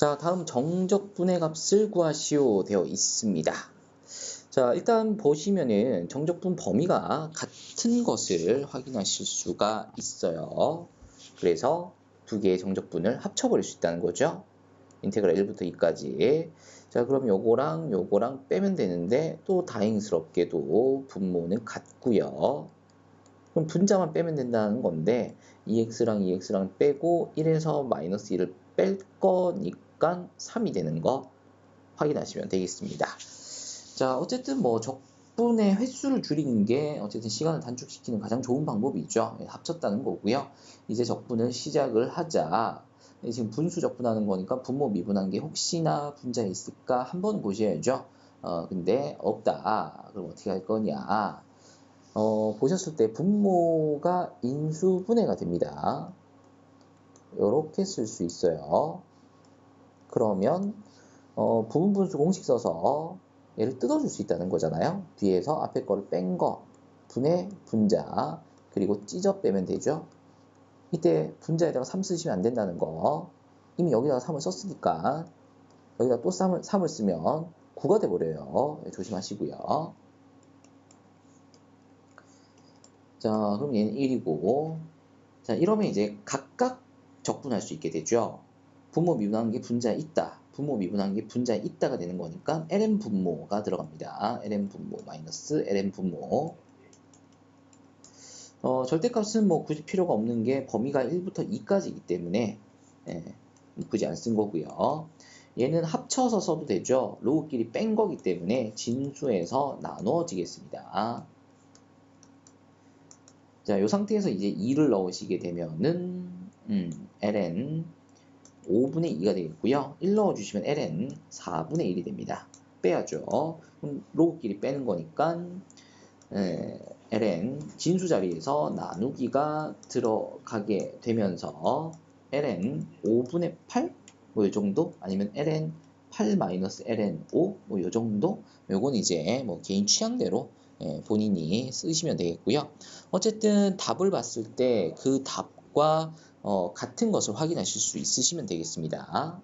자, 다음 정적 분의 값을 구하시오 되어 있습니다. 자, 일단 보시면은 정적분 범위가 같은 것을 확인하실 수가 있어요. 그래서 두 개의 정적분을 합쳐버릴 수 있다는 거죠. 인테그랄 1부터 2까지. 자, 그럼 요거랑 요거랑 빼면 되는데 또 다행스럽게도 분모는 같고요. 그럼 분자만 빼면 된다는 건데 2x랑 2x랑 빼고 1에서 마이너스 1을 뺄 거니까 3이 되는 거 확인하시면 되겠습니다. 자, 어쨌든 뭐 적분의 횟수를 줄이는 게 어쨌든 시간을 단축시키는 가장 좋은 방법이죠. 예, 합쳤다는 거고요. 이제 적분을 시작을 하자. 예, 지금 분수 적분하는 거니까 분모 미분한 게 혹시나 분자에 있을까 한번 보셔야죠. 어, 근데 없다. 그럼 어떻게 할 거냐? 어, 보셨을 때 분모가 인수분해가 됩니다. 이렇게 쓸 수 있어요. 그러면 어, 부분 분수 공식 써서 얘를 뜯어줄 수 있다는 거잖아요. 뒤에서 앞에 거를 뺀 거, 분의 분자, 그리고 찢어 빼면 되죠. 이때 분자에다가 3 쓰시면 안 된다는 거. 이미 여기다가 3을 썼으니까 여기다 또 3을, 3을 쓰면 9가 돼버려요. 예, 조심하시고요. 자, 그럼 얘는 1이고, 자, 이러면 이제 각각 적분할 수 있게 되죠. 분모 미분한 게 분자에 있다. 분모 미분한 게 분자에 있다가 되는 거니까 ln 분모가 들어갑니다. ln 분모 마이너스 ln 분모. 어, 절대값은 뭐 굳이 필요가 없는 게 범위가 1부터 2까지이기 때문에 예, 굳이 안 쓴 거고요. 얘는 합쳐서 써도 되죠. 로그끼리 뺀 거기 때문에 진수에서 나누어지겠습니다. 자, 이 상태에서 이제 2를 넣으시게 되면은 음, ln 5분의 2가 되겠고요. 1 넣어주시면 ln 4분의 1이 됩니다. 빼야죠. 로그끼리 빼는 거니까 에, ln 진수 자리에서 나누기가 들어가게 되면서 ln 5분의 8? 뭐 이 정도? 아니면 ln 8 마이너스 ln 5? 뭐 이 정도? 요건 이제 뭐 개인 취향대로 예, 본인이 쓰시면 되겠고요. 어쨌든 답을 봤을 때 그 답과 어, 같은 것을 확인하실 수 있으시면 되겠습니다.